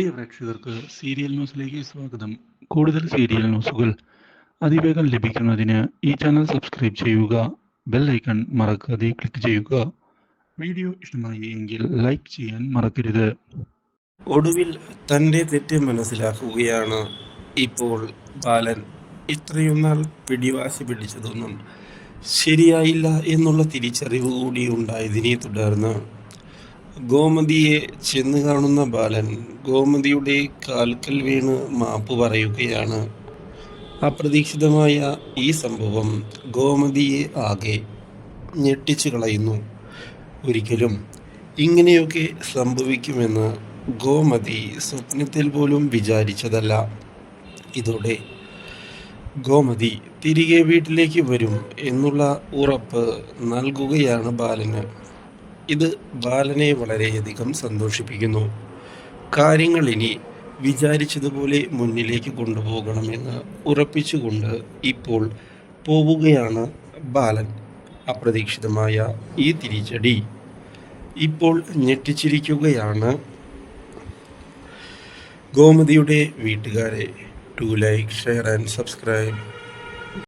പ്രിയ പ്രേക്ഷകർക്ക് സീരിയൽ ന്യൂസിലേക്ക് സ്വാഗതം. കൂടുതൽ സീരിയൽ ന്യൂസുകൾ അതിവേഗം ലഭിക്കുന്നതിന് ഈ ചാനൽ സബ്സ്ക്രൈബ് ചെയ്യുക ബെൽ ഐക്കൺ മറക്കാതെ ക്ലിക്ക് ചെയ്യുക. വീഡിയോ ഇഷ്ടമായി എങ്കിൽ ലൈക്ക് ചെയ്യാൻ മറക്കരുത്. ഒടുവിൽ തന്റെ തെറ്റ് മനസ്സിലാക്കുകയാണ് ഇപ്പോൾ ബാലൻ. ഇത്രയും നാൾ പിടിവാശി പിടിച്ചതൊന്നും ശരിയായില്ല എന്നുള്ള തിരിച്ചറിവ് കൂടി ഉണ്ടായതിനെ തുടർന്ന് ഗോമതിയെ ചെന്ന് കാണുന്ന ബാലൻ ഗോമതിയുടെ കാൽക്കൽ വീണ് മാപ്പ് പറയുകയാണ്. അപ്രതീക്ഷിതമായ ഈ സംഭവം ഗോമതിയെ ആകെ ഞെട്ടിച്ചു കളയുന്നു. ഒരിക്കലും ഇങ്ങനെയൊക്കെ സംഭവിക്കുമെന്ന് ഗോമതി സ്വപ്നത്തിൽ പോലും വിചാരിച്ചതല്ല. ഇതോടെ ഗോമതി തിരികെ വീട്ടിലേക്ക് വരും എന്നുള്ള ഉറപ്പ് നൽകുകയാണ് ബാലന്. ഇത് ബാലനെ വളരെയധികം സന്തോഷിപ്പിക്കുന്നു. കാര്യങ്ങൾ ഇനി വിചാരിച്ചതുപോലെ മുന്നിലേക്ക് കൊണ്ടുപോകണമെന്ന് ഉറപ്പിച്ചുകൊണ്ട് ഇപ്പോൾ പോവുകയാണ് ബാലൻ അപ്രതീക്ഷിതമായ ഈ തിരിച്ചടി. ഇപ്പോൾ ഞെട്ടിച്ചിരിക്കുകയാണ് ഗോമതിയുടെ വീട്ടുകാരെ. To like share and subscribe